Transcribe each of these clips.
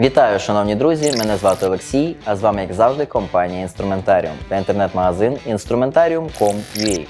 Вітаю, шановні друзі! Мене звати Олексій, а з вами, як завжди, компанія Інструментаріум та інтернет-магазин Instrumentarium.com.ua.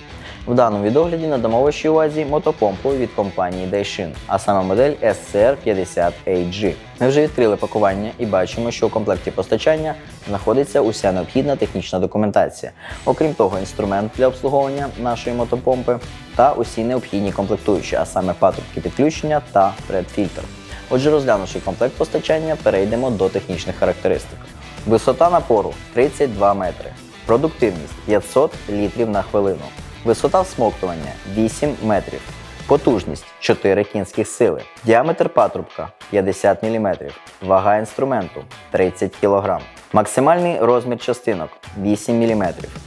В даному відогляді надамо вашій увазі мотопомпу від компанії Daishin, а саме модель SCR50AG. Ми вже відкрили пакування і бачимо, що у комплекті постачання знаходиться уся необхідна технічна документація. Окрім того, інструмент для обслуговування нашої мотопомпи та усі необхідні комплектуючі, а саме патрубки підключення та предфільтр. Отже, розглянувши комплект постачання, перейдемо до технічних характеристик. Висота напору 32 метри, продуктивність 500 літрів на хвилину, висота всмоктування 8 метрів, потужність 4 кінських сили, діаметр патрубка 50 мм, вага інструменту 30 кг, максимальний розмір частинок 8 мм,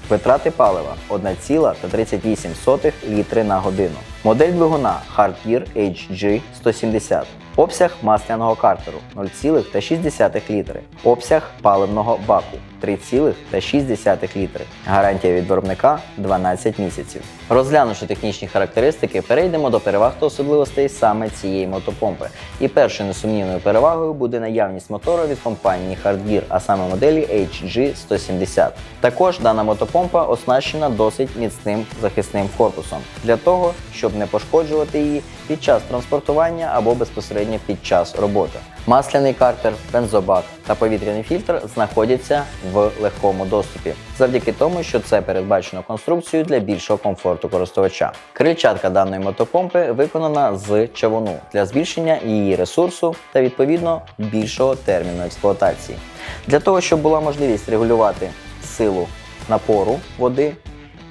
витрати палива 1,38 літри на годину. Модель двигуна Hardgear HG 170. Обсяг масляного картеру 0,6 літри. Обсяг паливного баку 3,6 літри. Гарантія від виробника 12 місяців. Розглянувши технічні характеристики, перейдемо до переваг та особливостей саме цієї мотопомпи. І першою несумнівною перевагою буде наявність мотора від компанії Hardgear, а саме моделі HG 170. Також дана мотопомпа оснащена досить міцним захисним корпусом для того, щоб не пошкоджувати її під час транспортування або безпосередньо під час роботи. Масляний картер, бензобак та повітряний фільтр знаходяться в легкому доступі, завдяки тому, що це передбачено конструкцією для більшого комфорту користувача. Крильчатка даної мотопомпи виконана з чавуну для збільшення її ресурсу та відповідно більшого терміну експлуатації. Для того, щоб була можливість регулювати силу напору води,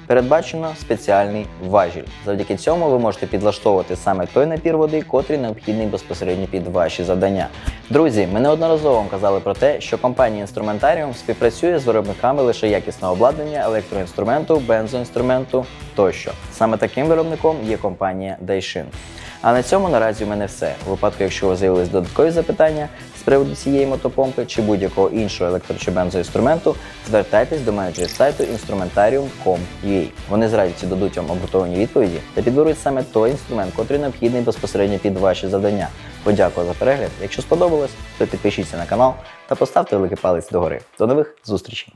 передбачено спеціальний важіль. Завдяки цьому ви можете підлаштовувати саме той напір води, котрий необхідний безпосередньо під ваші завдання. Друзі, ми неодноразово вам казали про те, що компанія Інструментаріум співпрацює з виробниками лише якісного обладнання, електроінструменту, бензоінструменту тощо. Саме таким виробником є компанія Daishin. А на цьому наразі в мене все. У випадку, якщо у вас з'явились додаткові запитання з приводу цієї мотопомпи чи будь-якого іншого електро чи бензоінструменту, звертайтесь до менеджерів сайту instrumentarium.com.ua. Вони з радістю дадуть вам обґрунтовані відповіді та підберуть саме той інструмент, котрий необхідний безпосередньо під ваші завдання. Подякую за перегляд. Якщо сподобалось, то підпишіться на канал та поставте великий палець догори. До нових зустрічей!